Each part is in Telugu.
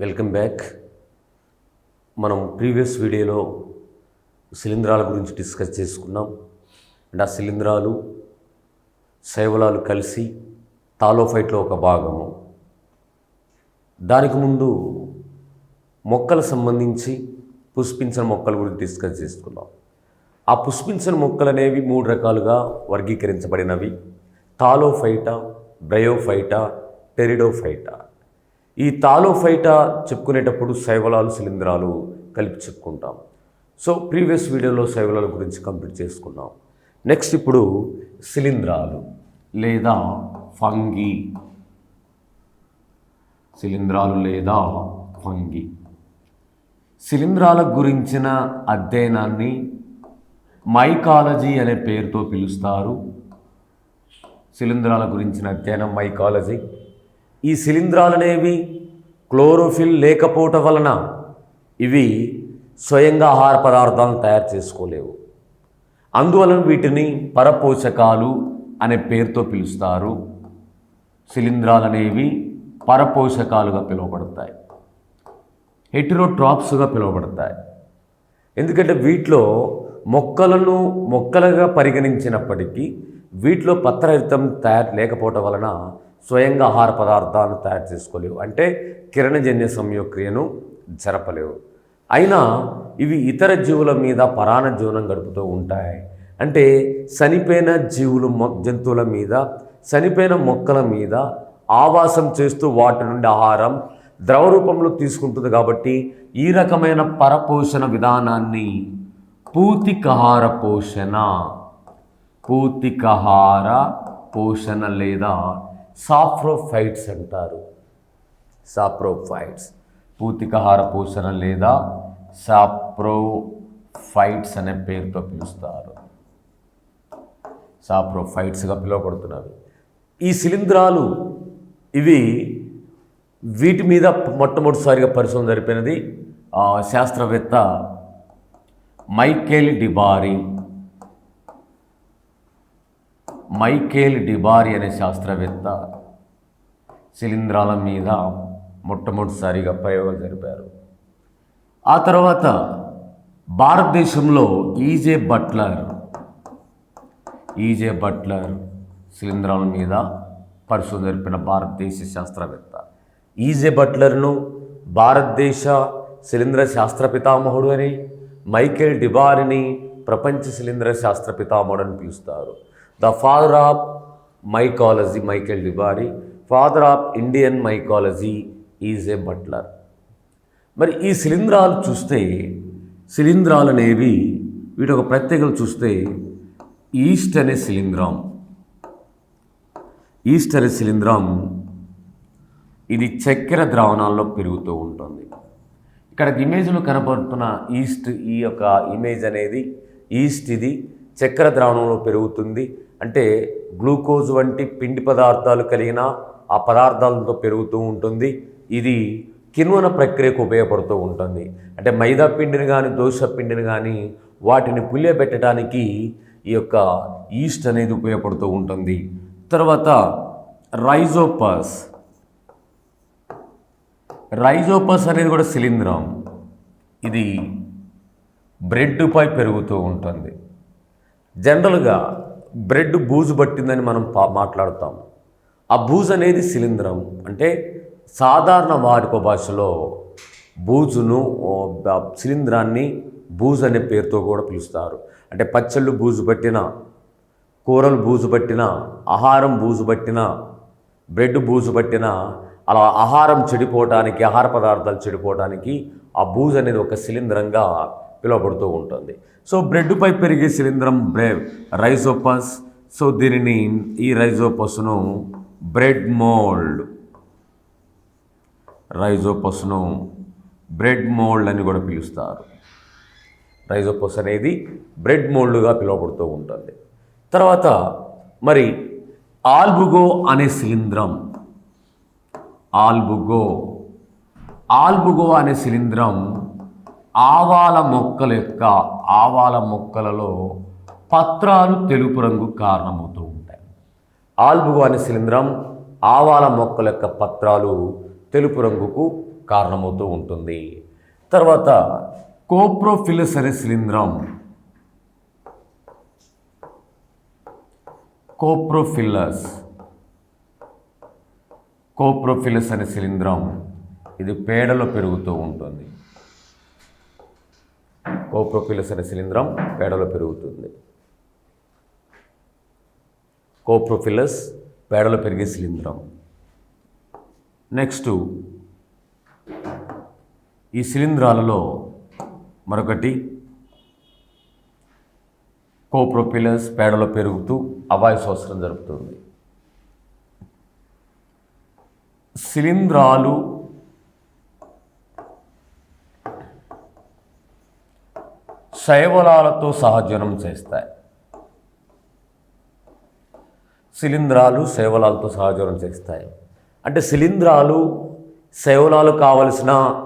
Welcome back. మనం ప్రీవియస్ వీడియోలో శిలీంధ్రాల గురించి డిస్కస్ చేసుకున్నాం. అండ్ ఆ శిలీంధ్రాలు శైవలాలు కలిసి తాలోఫైట్లో ఒక భాగము. దానికి ముందు మొక్కలకు సంబంధించి పుష్పించిన మొక్కల గురించి డిస్కస్ చేసుకున్నాం. ఆ పుష్పించిన మొక్కలు అనేవి మూడు రకాలుగా వర్గీకరించబడినవి. తాలోఫైటా బ్రయోఫైటా టెరిడోఫైటా. ఈ తాలోఫైటా చెప్పుకునేటప్పుడు శైవలాలు శిలింద్రాలు కలిపి చెప్పుకుంటాం. సో ప్రీవియస్ వీడియోలో శైవలాల గురించి కంప్లీట్ చేసుకున్నాం. నెక్స్ట్ ఇప్పుడు శిలీంధ్రాలు లేదా ఫంగి. శిలీంధ్రాలు లేదా ఫంగి. శిలీంధ్రాల గురించిన అధ్యయనాన్ని మైకాలజీ అనే పేరుతో పిలుస్తారు. శిలీంధ్రాల గురించిన అధ్యయనం మైకాలజీ. ఈ శిలీంధ్రాలు అనేవి క్లోరోఫిల్ లేకపోవటం వలన ఇవి స్వయంగా ఆహార పదార్థాలను తయారు చేసుకోలేవు. అందువలన వీటిని పరపోషకాలు అనే పేరుతో పిలుస్తారు. శిలీంధ్రాలు అనేవి పరపోషకాలుగా పిలువబడతాయి. హెటిరోట్రాప్స్గా పిలువబడతాయి. ఎందుకంటే వీటిలో మొక్కలను మొక్కలుగా పరిగణించినప్పటికీ వీటిలో పత్రహితం తయారు లేకపోవటం వలన స్వయంగా ఆహార పదార్థాలను తయారు చేసుకోలేవు. అంటే కిరణజన్య సంయోక్రియను జరపలేవు. అయినా ఇవి ఇతర జీవుల మీద పరాణ జీవనం గడుపుతూ ఉంటాయి. అంటే చనిపోయిన జీవులు మొ జంతువుల మీద చనిపోయిన మొక్కల మీద ఆవాసం చేస్తూ వాటి నుండి ఆహారం ద్రవ రూపంలో తీసుకుంటుంది కాబట్టి ఈ రకమైన పరపోషణ విధానాన్ని పూతికహార పోషణ పూతికహార పోషణ లేదా సాఫ్రోఫైట్స్ అంటారు. సాప్రోఫైట్స్. పూతికహార పోషణ లేదా సాప్రోఫైట్స్ అనే పేరుతో పిలుస్తారు. సాప్రోఫైట్స్గా పిలువబడుతున్నవి. ఈ శిలీంధ్రాలు ఇవి వీటి మీద మొట్టమొదటిసారిగా పరిశోధన జరిపినది ఆ, శాస్త్రవేత్త మైకేల్ డిబారీ. మైకేల్ డిబారి అనే శాస్త్రవేత్త శిలీంధ్రాల మీద మొట్టమొదటిసారిగా ప్రయోగాలు జరిపారు. ఆ తర్వాత భారతదేశంలో ఈజే బట్లర్ ఈజే బట్లర్ శిలీంధ్రాల మీద పరిశోధన జరిపిన భారతదేశ శాస్త్రవేత్త. ఈజే బట్లర్ను భారతదేశ శిలీంద్ర శాస్త్ర పితామహుడు అని మైకేల్ డిబారిని ప్రపంచ శిలీంద్ర శాస్త్ర పితామహుడు అని పిలుస్తారు. The father of mycology Michael de Bary father of Indian mycology is E Butler మరి ఈ శిలీంధ్రాలు చూస్తే శిలీంధ్రాలు అనేవి వీటి ఒక ప్రత్యేకలు చూస్తే ఈస్ట్ అనే శిలీంధ్రం. ఈస్ట్ అనే శిలీంధ్రం ఇది చక్కెర ద్రావణాల్లో పెరుగుతూ ఉంటుంది. ఇక్కడ ఇమేజ్లో కనబడుతున్న ఈస్ట్ ఈ యొక్క ఇమేజ్ అనేది ఈస్ట్ ఇది చక్కెర ద్రావణంలో పెరుగుతుంది. అంటే గ్లూకోజ్ వంటి పిండి పదార్థాలు కలిగిన ఆ పదార్థాలతో పెరుగుతూ ఉంటుంది. ఇది కిణ్వన ప్రక్రియకు ఉపయోగపడుతూ ఉంటుంది. అంటే మైదా పిండిని కానీ దోశ పిండిని కానీ వాటిని పులియబెట్టడానికి ఈ యొక్క ఈస్ట్ అనేది ఉపయోగపడుతూ ఉంటుంది. తర్వాత రైజోపస్. రైజోపస్ అనేది కూడా శిలీంధ్రం ఇది బ్రెడ్పై పెరుగుతూ ఉంటుంది. జనరల్గా బ్రెడ్ బూజు పట్టిందని మనం పా మాట్లాడుతాం. ఆ బూజు అనేది శిలీంద్రం. అంటే సాధారణ వాడుక భాషలో బూజును శిలీంద్రాన్ని బూజు అనే పేరుతో కూడా పిలుస్తారు. అంటే పచ్చళ్ళు బూజు పట్టిన కూరలు బూజు పట్టిన ఆహారం బూజు పట్టిన బ్రెడ్ బూజు పట్టిన అలా ఆహారం చెడిపోవటానికి ఆహార పదార్థాలు చెడిపోవటానికి ఆ బూజు అనేది ఒక శిలీంధ్రంగా పిలువబడుతూ ఉంటుంది. సో బ్రెడ్పై పెరిగే శిలీంద్రం బ్రే రైజోపస్. సో దీనిని ఈ రైజోపస్ను బ్రెడ్ మోల్డ్. రైజోపస్ను బ్రెడ్ మోల్డ్ అని కూడా పిలుస్తారు. రైజోపస్ అనేది బ్రెడ్ మోల్డ్గా పిలువబడుతూ ఉంటుంది. తర్వాత మరి ఆల్బుగో అనే శిలీంధ్రం ఆల్బుగో. ఆల్బుగో అనే శిలీంద్రం ఆవాల మొక్కల యొక్క ఆవాల మొక్కలలో పత్రాలు తెలుపు రంగు కారణమవుతూ ఉంటాయి. ఆల్బుగాని శిలింద్రం శిలీంధ్రం ఆవాల మొక్కల యొక్క పత్రాలు తెలుపు రంగుకు కారణమవుతూ ఉంటుంది. తర్వాత కోప్రోఫిలస్ అనే శిలింద్రం కోప్రోఫిల్లస్ కోప్రోఫిలస్ అనే శిలీంధ్రం ఇది పేడలో పెరుగుతూ ఉంటుంది. కోప్రోఫిలస్ అనే శిలీంధ్రం పేడలో పెరుగుతుంది. కోప్రోఫిలస్ పేడలో పెరిగే శిలీంధ్రం నెక్స్ట్ ఈ శిలీంధ్రాలలో మరొకటి కోప్రోపిలస్ పేడలో పెరుగుతూ అవాయు శోషణం జరుపుతుంది. శిలీంధ్రాలు శైవలాలతో సహజనం చేస్తాయి. శిలీంధ్రాలు శైవలాలతో సహజనం చేస్తాయి. అంటే శిలీంధ్రాలు శైవలాలు కావలసిన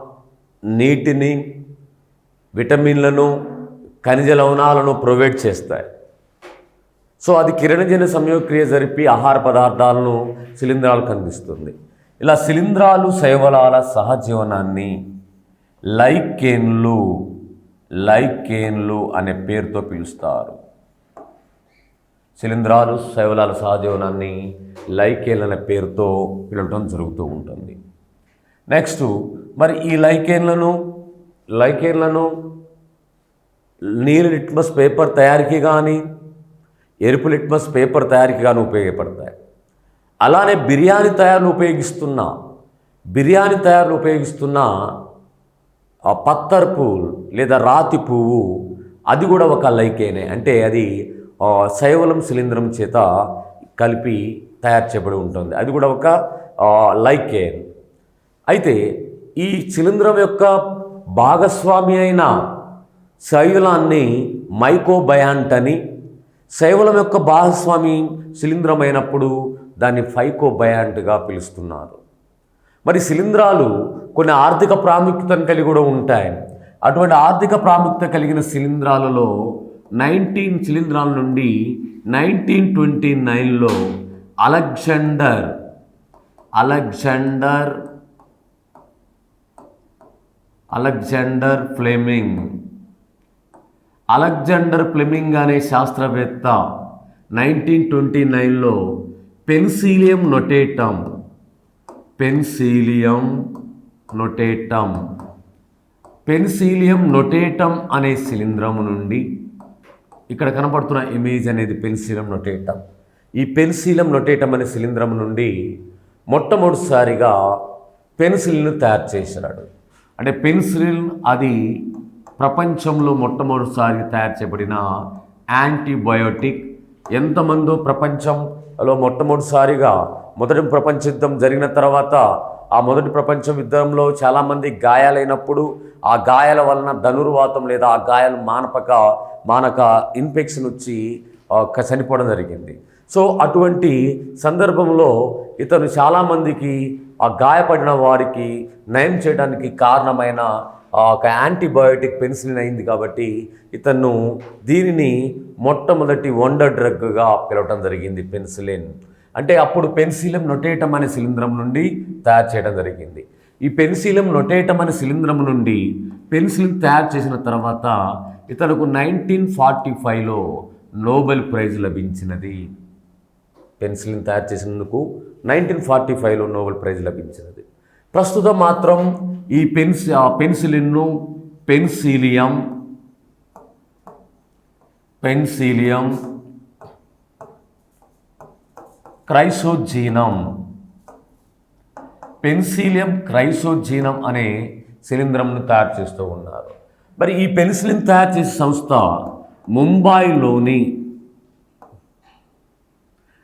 నీటిని విటమిన్లను ఖనిజ లవణాలను ప్రొవైడ్ చేస్తాయి. సో అది కిరణజన సంయోక్రియ జరిపి ఆహార పదార్థాలను శిలీంధ్రాలకు అందిస్తుంది. ఇలా శిలీంధ్రాలు శైవలాల సహజీవనాన్ని లైకేన్లు లైకేన్లు అనే పేరుతో పిలుస్తారు. శిలీంధ్రాలు శైవలాల సహజీవనాన్ని లైకేన్ అనే పేరుతో పిలవటం జరుగుతూ ఉంటుంది. నెక్స్ట్ మరి ఈ లైకేన్లను లైకేన్లను నీలి లిట్మస్ పేపర్ తయారీకి కానీ ఎరుపు లిట్మస్ పేపర్ తయారీకి కానీ ఉపయోగపడతాయి. అలానే బిర్యానీ తయారును ఉపయోగిస్తున్న బిర్యానీ తయారును ఉపయోగిస్తున్న పత్తర్ పువ్వు లేదా రాతి పువ్వు అది కూడా ఒక లైకేనే. అంటే అది శైవలం శిలీంధ్రం చేత కలిపి తయారు చేయబడి ఉంటుంది. అది కూడా ఒక లైకేన్. అయితే ఈ శిలీంధ్రం యొక్క భాగస్వామి అయిన శైవలాన్ని మైకోబయాంట్ అని శైవలం యొక్క భాగస్వామి శిలీంధ్రం అయినప్పుడు దాన్ని ఫైకోబయాంట్గా పిలుస్తున్నారు. మరి శిలీంధ్రాలు కొన్ని ఆర్థిక ప్రాముఖ్యతను కలిగి కూడా ఉంటాయి. అటువంటి ఆర్థిక ప్రాముఖ్యత కలిగిన శిలీంధ్రాలలో నైన్టీన్ శిలీంధ్రాల నుండి నైన్టీన్ ట్వంటీ నైన్లో Alexander Alexander Alexander Fleming Alexander Fleming అనే శాస్త్రవేత్త నైన్టీన్ ట్వంటీ నైన్లో penicillium notatum penicillium notatum penicillium notatum అనే శిలీంధ్రము నుండి ఇక్కడ కనపడుతున్న ఇమేజ్ అనేది పెన్సీలం నొటేటం. ఈ పెన్సీలం నొటేటమ్ అనే శిలీంధ్రం నుండి మొట్టమొదటిసారిగా పెన్సిల్ను తయారు చేశాడు అంటే పెన్సిల్ అది ప్రపంచంలో మొట్టమొదటిసారి తయారు చేయబడిన యాంటీబయోటిక్ ఎంతమందో ప్రపంచం లో మొట్టమొదటిసారిగా మొదటి ప్రపంచ యుద్ధం జరిగిన తర్వాత ఆ మొదటి ప్రపంచ యుద్ధంలో చాలామంది గాయాలైనప్పుడు ఆ గాయాల వలన ధనుర్వాతం లేదా ఆ గాయాలు మానపక మానక ఇన్ఫెక్షన్ వచ్చి చనిపోవడం జరిగింది. సో అటువంటి సందర్భంలో ఇతను చాలామందికి ఆ గాయపడిన వారికి నయం చేయడానికి కారణమైన ఒక యాంటీబయోటిక్ పెన్సిలిన్ అయింది కాబట్టి ఇతను దీనిని మొట్టమొదటి వండర్ డ్రగ్గా పిలవటం జరిగింది పెన్సిలిన్. అంటే అప్పుడు పెన్సిలం నొటేటం అనే శిలింద్రం నుండి తయారు చేయడం జరిగింది. ఈ పెన్సిలం నొటేటం అనే శిలింద్రం నుండి పెన్సిలిన్ తయారు చేసిన తర్వాత ఇతనుకు నైన్టీన్ ఫార్టీ ఫైవ్లో నోబెల్ ప్రైజ్ లభించినది. పెన్సిలిన్ తయారు చేసినందుకు నైన్టీన్ ఫార్టీ ఫైవ్లో నోబెల్ ప్రైజ్ లభించినది. ప్రస్తుతం మాత్రం ఈ పెన్సి ఆ పెన్సిలిన్ను penicillium penicillium chrysogenum penicillium chrysogenum అనే శిలీంధ్రంను తయారు చేస్తూ ఉన్నారు. మరి ఈ పెన్సిలిన్ తయారు చేసే సంస్థ ముంబాయిలోని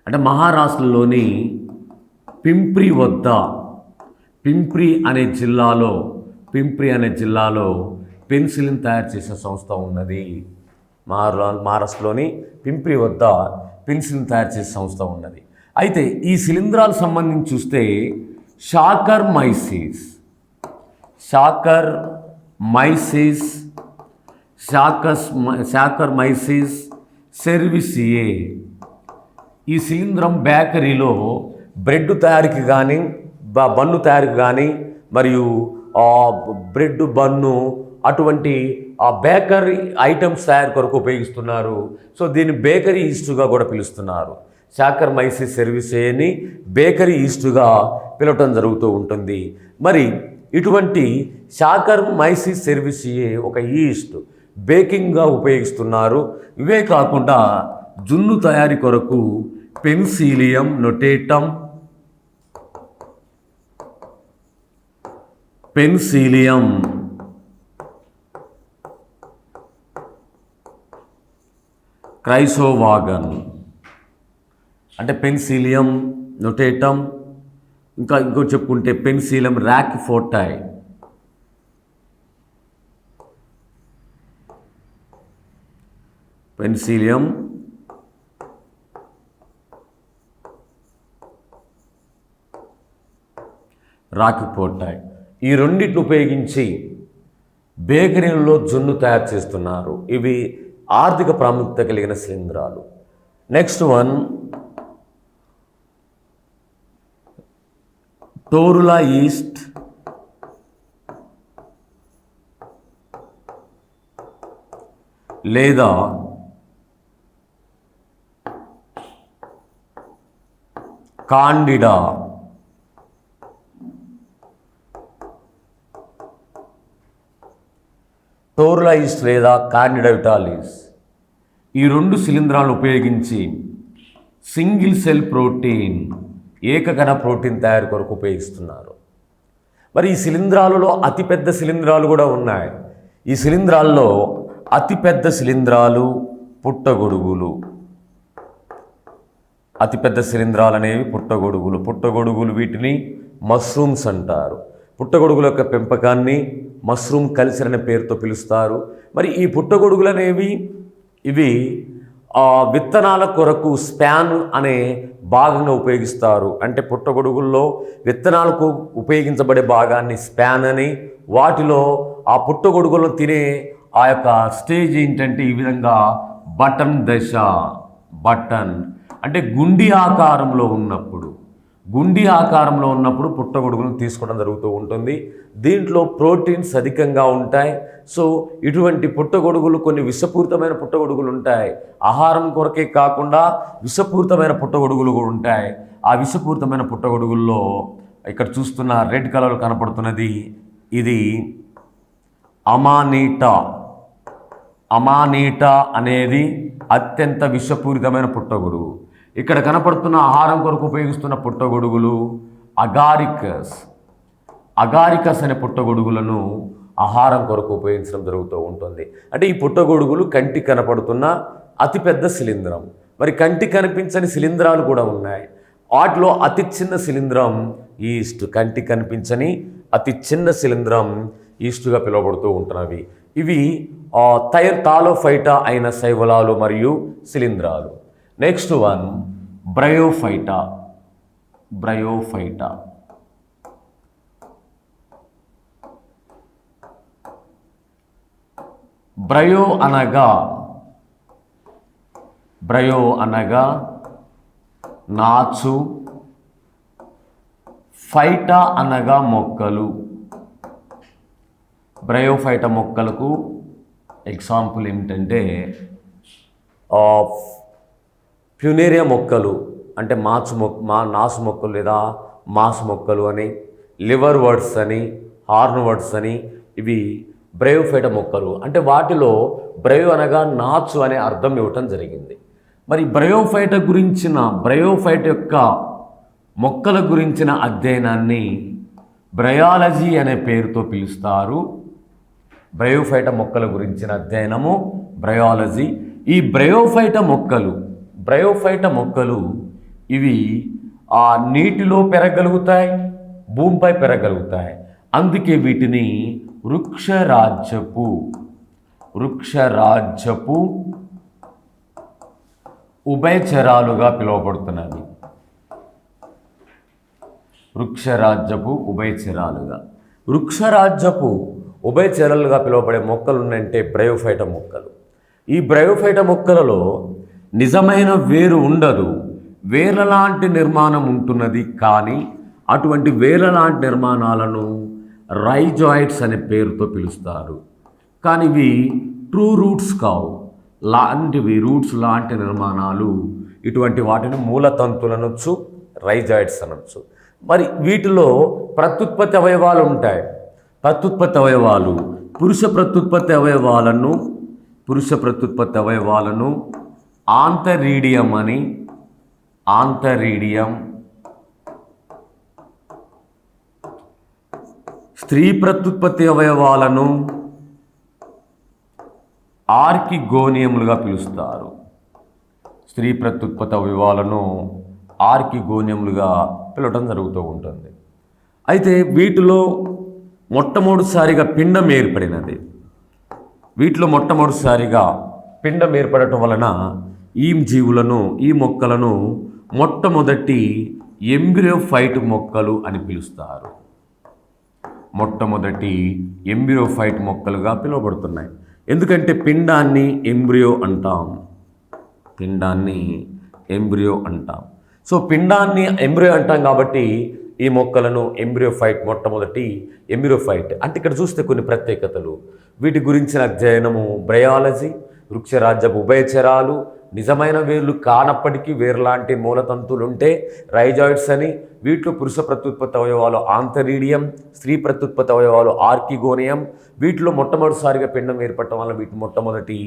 అంటే మహారాష్ట్రలోని పింప్రి వద్ద పింప్రి అనే జిల్లాలో పింప్రి అనే జిల్లాలో పెన్సిలిన్ తయారు చేసే సంస్థ ఉన్నది. మహారా మహారాష్ట్రలోని పింప్రి వద్ద పెన్సిలిన్ తయారు చేసే సంస్థ ఉన్నది. అయితే ఈ శిలీంధ్రాలకు సంబంధించి చూస్తే షాకర్ మైసిస్ షాకర్ మైసిస్ షాకస్ షాకర్ మైసిస్ సెర్విసియే ఈ శిలీంధ్రం బేకరీలో బ్రెడ్ తయారీకి కానీ బ- బన్ను తయారీకి కానీ మరియు బ్రెడ్ బన్ను అటువంటి ఆ బేకరీ ఐటమ్స్ తయారు కొరకు ఉపయోగిస్తున్నారు. సో దీన్ని బేకరీ ఈస్టుగా కూడా పిలుస్తున్నారు. శాకర్ మైసీ సర్వీసేని బేకరీ ఈస్టుగా పిలవటం జరుగుతూ ఉంటుంది. మరి ఇటువంటి శాకర్ మైసీ సర్వీసియే ఒక ఈస్ట్ బేకింగ్గా ఉపయోగిస్తున్నారు. ఇవే కాకుండా జున్ను తయారీ కొరకు పెన్సీలియం నొటేటం పెన్సీలియం. క్రైసోవాగన్. అంటే పెన్సీలియం నొటేటం ఇంకా ఇంకో చెప్పుకుంటే పెన్సీలియం ర్యాక్ ఫోటాయ్ పెన్సీలియం. రాకిపోటాయి ఈ రెండింటిని ఉపయోగించి బేకరీలలో జున్ను తయారు చేస్తున్నారు. ఇవి ఆర్థిక ప్రాముఖ్యత కలిగిన శిలీంధ్రాలు నెక్స్ట్ వన్ టోరులా ఈస్ట్. లేదా కాండిడా. టోర్లైస్ లేదా కార్నిడైటాలిస్ ఈ రెండు శిలీంధ్రాలను ఉపయోగించి సింగిల్ సెల్ ప్రోటీన్ ఏకకణ ప్రోటీన్ తయారు కొరకు ఉపయోగిస్తున్నారు. మరి ఈ శిలీంధ్రాలలో అతిపెద్ద శిలీంధ్రాలు కూడా ఉన్నాయి. ఈ శిలీంధ్రాల్లో అతిపెద్ద శిలీంధ్రాలు పుట్టగొడుగులు. అతిపెద్ద శిలీంధ్రాలు అనేవి పుట్టగొడుగులు. పుట్టగొడుగులు వీటిని మష్రూమ్స్ అంటారు. పుట్టగొడుగుల యొక్క పెంపకాన్ని మష్రూమ్ కల్చర్ అనే పేరుతో పిలుస్తారు. మరి ఈ పుట్టగొడుగులు అనేవి ఇవి విత్తనాల కొరకు స్పాన్ అనే భాగంగా ఉపయోగిస్తారు. అంటే పుట్టగొడుగుల్లో విత్తనాలకు ఉపయోగించబడే భాగాన్ని స్పాన్ అని వాటిలో ఆ పుట్టగొడుగులను తినే ఆ యొక్క స్టేజ్ ఏంటంటే ఈ విధంగా బటన్ దశ బటన్. అంటే గుండి ఆకారంలో ఉన్నప్పుడు. గుండి ఆకారంలో ఉన్నప్పుడు పుట్టగొడుగులను తీసుకోవడం జరుగుతూ ఉంటుంది. దీంట్లో ప్రోటీన్స్ అధికంగా ఉంటాయి. సో ఇటువంటి పుట్టగొడుగులు కొన్ని విషపూరితమైన పుట్టగొడుగులు ఉంటాయి. ఆహారం కొరకే కాకుండా విషపూరితమైన పుట్టగొడుగులు కూడా ఉంటాయి. ఆ విషపూరితమైన పుట్టగొడుగుల్లో ఇక్కడ చూస్తున్న రెడ్ కలర్ కనపడుతున్నది. ఇది అమానీటా. అమానీటా అనేది అత్యంత విషపూరితమైన పుట్టగొడుగు ఇక్కడ కనపడుతున్న ఆహారం కొరకు ఉపయోగిస్తున్న పుట్టగొడుగులు అగారికస్. అగారికస్ అనే పుట్టగొడుగులను ఆహారం కొరకు ఉపయోగించడం జరుగుతూ ఉంటుంది. అంటే ఈ పుట్టగొడుగులు కంటికి కనపడుతున్న అతిపెద్ద శిలీంధ్రం మరి కంటికి కనిపించని శిలీంధ్రాలు కూడా ఉన్నాయి. వాటిలో అతి చిన్న శిలీంధ్రం ఈస్ట్. కంటికి కనిపించని అతి చిన్న శిలీంధ్రం ఈస్టుగా పిలువబడుతూ ఉంటున్నవి. ఇవి థైర్ తాలోఫైటా అయిన శైవలాలు మరియు శిలీంధ్రాలు next one bryophyta bryophyta bryo అనగా బ్రయో అనగా నాచు ఫైటా అనగా మొక్కలు. బ్రయోఫైటా మొక్కలకు ఎగ్జాంపుల్ ఏమిటంటే ప్యునేరియా మొక్కలు అంటే మాచు మొక్క మా నాసు మొక్కలు లేదా మాస్ మొక్కలు అని లివర్ వర్డ్స్ అని హార్న్ వర్డ్స్ అని ఇవి బ్రయోఫైట మొక్కలు. అంటే వాటిలో బ్రయో అనగా నాచు అనే అర్థం ఇవ్వటం జరిగింది. మరి బ్రయోఫైట గురించిన బ్రయోఫైట్ యొక్క మొక్కల గురించిన అధ్యయనాన్ని బ్రయాలజీ అనే పేరుతో పిలుస్తారు. బ్రయోఫైట మొక్కల గురించిన అధ్యయనము బ్రయాలజీ. ఈ బ్రయోఫైట మొక్కలు బ్రయోఫైట మొక్కలు ఇవి ఆ నీటిలో పెరగలుగుతాయి భూమిపై పెరగలుగుతాయి. అందుకే వీటిని వృక్షరాజ్యపు వృక్షరాజ్యపు ఉభయచరాలుగా పిలువబడుతున్నది. వృక్షరాజ్యపు ఉభయచరాలుగా. వృక్షరాజ్యపు ఉభయచరాలుగా పిలువబడే మొక్కలు ఉన్నాయంటే బ్రయోఫైట మొక్కలు. ఈ బ్రయోఫైట మొక్కలలో నిజమైన వేరు ఉండదు. వేర్ల లాంటి నిర్మాణం ఉంటున్నది కానీ అటువంటి వేర్ల లాంటి నిర్మాణాలను రైజాయిడ్స్ అనే పేరుతో పిలుస్తారు. కానీ ఇవి ట్రూ రూట్స్ కావు. లాంటివి రూట్స్ లాంటి నిర్మాణాలు ఇటువంటి వాటిని మూలతంతులు అనొచ్చు రైజాయిడ్స్ అనొచ్చు. మరి వీటిలో ప్రత్యుత్పత్తి అవయవాలు ఉంటాయి. ప్రత్యుత్పత్తి అవయవాలు పురుష ప్రత్యుత్పత్తి అవయవాలను పురుష ప్రత్యుత్పత్తి అవయవాలను ఆంతరీడియం అని ఆంతరీడియం. స్త్రీ ప్రత్యుత్పత్తి అవయవాలను ఆర్కిగోనియములుగా పిలుస్తారు. స్త్రీ ప్రత్యుత్పత్తి అవయవాలను ఆర్కిగోనియములుగా పిలవటం జరుగుతూ ఉంటుంది. అయితే వీటిలో మొట్టమొదటిసారిగా పిండం ఏర్పడినది. వీటిలో మొట్టమొదటిసారిగా పిండం ఏర్పడటం వలన ఈ జీవులను ఈ మొక్కలను మొట్టమొదటి ఎంబ్రియోఫైట్ మొక్కలు అని పిలుస్తారు. మొట్టమొదటి ఎంబ్రియోఫైట్ మొక్కలుగా పిలువబడుతున్నాయి. ఎందుకంటే పిండాన్ని ఎంబ్రియో అంటాం. పిండాన్ని ఎంబ్రియో అంటాం. సో పిండాన్ని ఎంబ్రియో అంటాం కాబట్టి ఈ మొక్కలను ఎంబ్రియోఫైట్ మొట్టమొదటి ఎంబ్రియోఫైట్ అంటే ఇక్కడ చూస్తే కొన్ని ప్రత్యేకతలు. వీటి గురించిన అధ్యయనము బ్రయాలజీ వృక్షరాజ్యపు ఉభయచరాలు నిజమైన వేర్లు కానప్పటికీ వేర్లాంటి మూలతంతులుంటే రైజాయిడ్స్ అని వీటిలో పురుష ప్రత్యుత్పత్తి అవయవాలు ఆంతరీడియం స్త్రీ ప్రత్యుత్పత్తి అవయవాలు ఆర్కిగోనియం వీటిలో మొట్టమొదటిసారిగా పిండం ఏర్పడటం వల్ల వీటి మొట్టమొదటి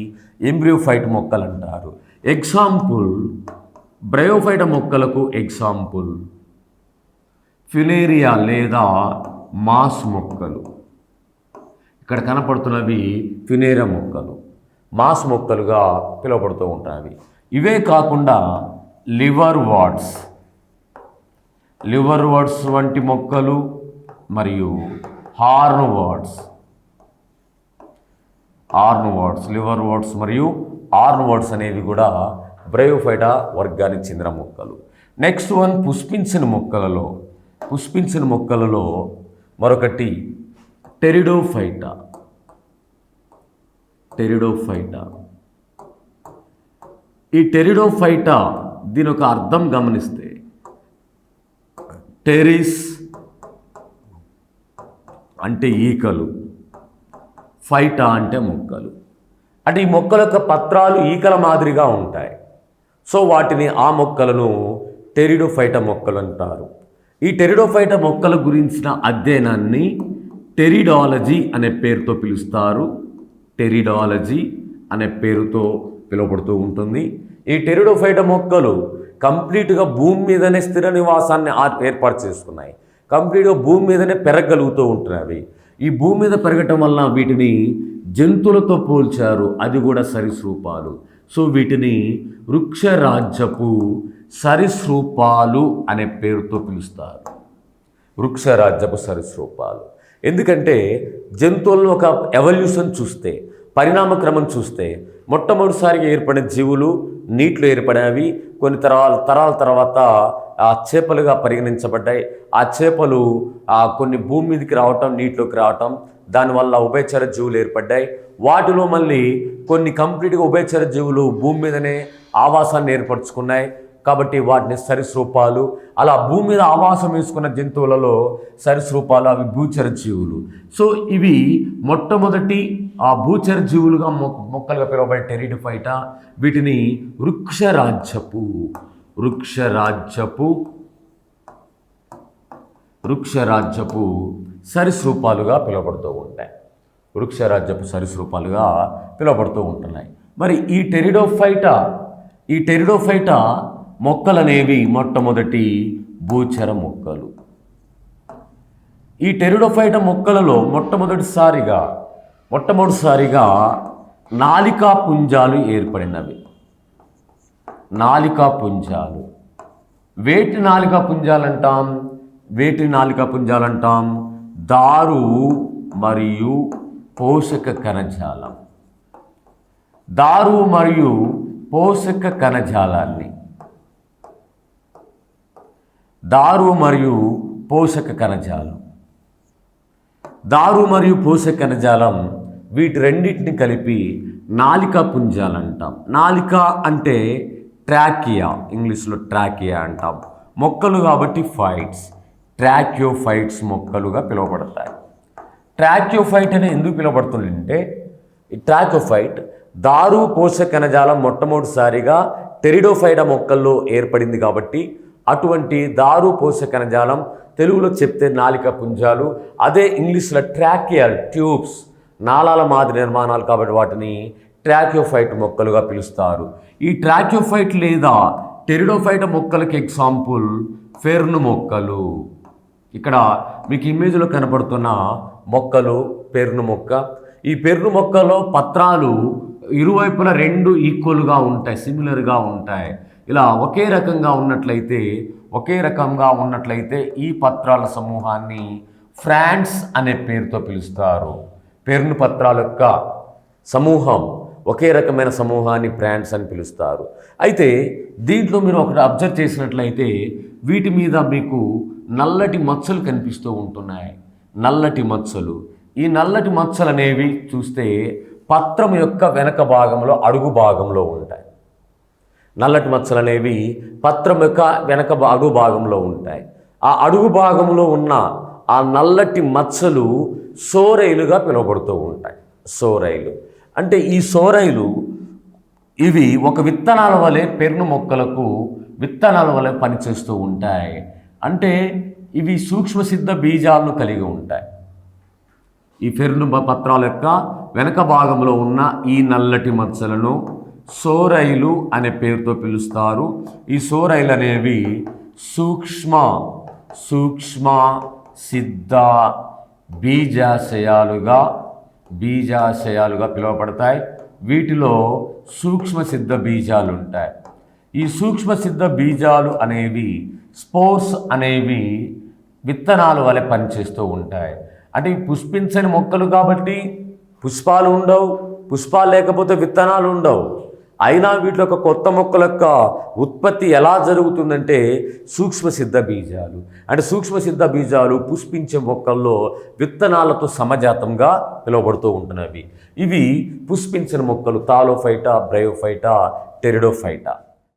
ఎంబ్రియోఫైట్ మొక్కలు అంటారు ఎగ్జాంపుల్ బ్రయోఫైట మొక్కలకు ఎగ్జాంపుల్ ఫిలేరియా లేదా మాస్ మొక్కలు. ఇక్కడ కనపడుతున్నవి ఫినేరియా మొక్కలు. మాస్ మొక్కలుగా పిలువబడుతూ ఉంటాయి. ఇవే కాకుండా లివర్ వార్డ్స్. లివర్ వార్డ్స్ వంటి మొక్కలు మరియు hornworts. Hornworts liverworts మరియు ఆర్న్ వార్డ్స్ అనేవి కూడా బ్రయోఫైటా వర్గానికి చెందిన మొక్కలు. నెక్స్ట్ వన్ పుష్పించిన మొక్కలలో పుష్పించిన మొక్కలలో మరొకటి టెరిడోఫైటా. టెరిడోఫైటా. ఈ టెరిడోఫైటా దీని ఒక అర్థం గమనిస్తే టెరిస్ అంటే ఈకలు ఫైటా అంటే మొక్కలు. అంటే ఈ మొక్కల యొక్క పత్రాలు ఈకల మాదిరిగా ఉంటాయి. సో వాటిని ఆ మొక్కలను టెరిడోఫైటా మొక్కలు అంటారు. ఈ టెరిడోఫైటా మొక్కల గురించిన అధ్యయనాన్ని టెరిడాలజీ అనే పేరుతో పిలుస్తారు. టెరిడాలజీ అనే పేరుతో పిలువబడుతూ ఉంటుంది. ఈ టెరిడోఫైట మొక్కలు కంప్లీట్గా భూమి మీదనే స్థిర నివాసాన్ని ఏర్పాటు చేసుకున్నాయి. కంప్లీట్గా భూమి మీదనే పెరగలుగుతూ ఉంటున్నవి ఈ భూమి మీద పెరగటం వలన వీటిని జంతువులతో పోల్చారు. అది కూడా సరీసృపాలు. సో వీటిని వృక్షరాజ్యపు సరీసృపాలు అనే పేరుతో పిలుస్తారు. వృక్షరాజ్యపు సరీసృపాలు. ఎందుకంటే జంతువులను ఒక ఎవల్యూషన్ చూస్తే పరిణామ క్రమం చూస్తే మొట్టమొదటిసారిగా ఏర్పడిన జీవులు నీటిలో ఏర్పడేవి కొన్ని తరాల తరాల తర్వాత ఆ చేపలుగా పరిగణించబడ్డాయి. ఆ చేపలు ఆ కొన్ని భూమి మీదకి రావటం నీటిలోకి రావటం దానివల్ల ఉభయచర జీవులు ఏర్పడ్డాయి. వాటిలో మళ్ళీ కొన్ని కంప్లీట్గా ఉభయచర జీవులు భూమి మీదనే ఆవాసాన్ని ఏర్పరచుకున్నాయి. కాబట్టి వాటిని సరీసృపాలు. అలా భూమి మీద ఆవాసం వేసుకున్న జంతువులలో సరీసృపాలు అవి భూచర జీవులు సో ఇవి మొట్టమొదటి ఆ భూచర జీవులుగా మొ- మొక్కలుగా పిలువబడే టెరిడిఫైట. వీటిని వృక్షరాజ్యపు వృక్షరాజ్యపు వృక్షరాజ్యపు సరీసృపాలుగా పిలువబడుతూ ఉంటాయి వృక్షరాజ్యపు సరీసృపాలుగా పిలువబడుతూ ఉంటున్నాయి. మరి ఈ టెరిడోఫైటా ఈ టెరిడోఫైటా మొక్కలనేవి మొట్టమొదటి భూచర మొక్కలు. ఈ టెరిడోఫైట మొక్కలలో మొట్టమొదటిసారిగా మొట్టమొదటిసారిగా నాలికా పుంజాలు ఏర్పడినవి. నాలికా పుంజాలు. వేటి నాలికా పుంజాలంటాం? వేటి నాలికా పుంజాలంటాం? దారు మరియు పోషక కణజాలం. దారు మరియు పోషక కణజాలాన్ని. దారు మరియు పోషక కణజాలం. దారు మరియు పోషక కణజాలం వీటి రెండింటిని కలిపి నాలికా పుంజాలు అంటాం నాలిక అంటే ట్రాకియా ఇంగ్లీష్లో ట్రాకియా అంటాం. మొక్కలు కాబట్టి ఫైట్స్. ట్రాక్యోఫైట్స్ మొక్కలుగా పిలువబడతాయి. ట్రాక్యోఫైట్ అనే ఎందుకు పిలువబడుతుందంటే ఈ ట్రాక్యోఫైట్ దారు పోషక కణజాలం మొట్టమొదటిసారిగా టెరిడోఫైడ మొక్కల్లో ఏర్పడింది కాబట్టి అటువంటి దారు పోషక కణజాలం తెలుగులో చెప్తే నాలిక పుంజాలు అదే ఇంగ్లీష్లో ట్రాకియల్ ట్యూబ్స్ నాళాల మాదిరి నిర్మాణాలు కాబట్టి వాటిని ట్రాక్యోఫైట్ మొక్కలుగా పిలుస్తారు. ఈ ట్రాక్యోఫైట్ లేదా టెరిడోఫైట్ మొక్కలకి ఎగ్జాంపుల్ ఫెర్ను మొక్కలు. ఇక్కడ మీకు ఇమేజ్లో కనపడుతున్న మొక్కలు పెర్ను మొక్క. ఈ పెర్ను మొక్కలో పత్రాలు ఇరువైపుల రెండు ఈక్వల్గా ఉంటాయి సిమిలర్గా ఉంటాయి. ఇలా ఒకే రకంగా ఉన్నట్లయితే ఒకే రకంగా ఉన్నట్లయితే ఈ పత్రాల సమూహాన్ని ఫ్రాన్స్ అనే పేరుతో పిలుస్తారు. పెర్ను పత్రాల యొక్క సమూహం ఒకే రకమైన సమూహాన్ని ఫ్రాన్స్ అని పిలుస్తారు. అయితే దీంట్లో మీరు ఒకటి అబ్జర్వ్ చేసినట్లయితే వీటి మీద మీకు నల్లటి మచ్చలు కనిపిస్తూ ఉంటున్నాయి. నల్లటి మచ్చలు. ఈ నల్లటి మచ్చలు అనేవి చూస్తే పత్రం యొక్క వెనక భాగంలో అడుగు భాగంలో ఉంటాయి. నల్లటి మచ్చలు అనేవి పత్రం యొక్క వెనక అడుగు భాగంలో ఉంటాయి. ఆ అడుగు భాగంలో ఉన్న ఆ నల్లటి మచ్చలు సోరైలుగా పిలువబడుతూ ఉంటాయి. సోరైలు. అంటే ఈ సోరైలు ఇవి ఒక విత్తనాల వలె పెరుగు మొక్కలకు విత్తనాల వలె పనిచేస్తూ ఉంటాయి. అంటే ఇవి సూక్ష్మసిద్ధ బీజాలను కలిగి ఉంటాయి. ఈ పెరుగు పత్రాల యొక్క వెనక భాగంలో ఉన్న ఈ నల్లటి మచ్చలను సోరైలు అనే పేరుతో పిలుస్తారు. ఈ సోరైలు అనేవి సూక్ష్మ సూక్ష్మ సిద్ధ బీజాశయాలుగా బీజాశయాలుగా పిలువబడతాయి. వీటిలో సూక్ష్మ సిద్ధ బీజాలు ఉంటాయి. ఈ సూక్ష్మ సిద్ధ బీజాలు అనేవి స్పోర్స్ అనేవి విత్తనాలు వలె పనిచేస్తూ ఉంటాయి. అంటే ఈ పుష్పించని మొక్కలు కాబట్టి పుష్పాలు ఉండవు పుష్పాలు లేకపోతే విత్తనాలు ఉండవు. అయినా వీటి యొక్క కొత్త మొక్కల యొక్క ఉత్పత్తి ఎలా జరుగుతుందంటే సూక్ష్మ సిద్ధ బీజాలు. అంటే సూక్ష్మ సిద్ధ బీజాలు పుష్పించే మొక్కల్లో విత్తనాలతో సమజాతంగా పిలువబడుతూ ఉంటున్నవి. ఇవి పుష్పించిన మొక్కలు తాలోఫైటా బ్రయోఫైటా టెరిడోఫైటా.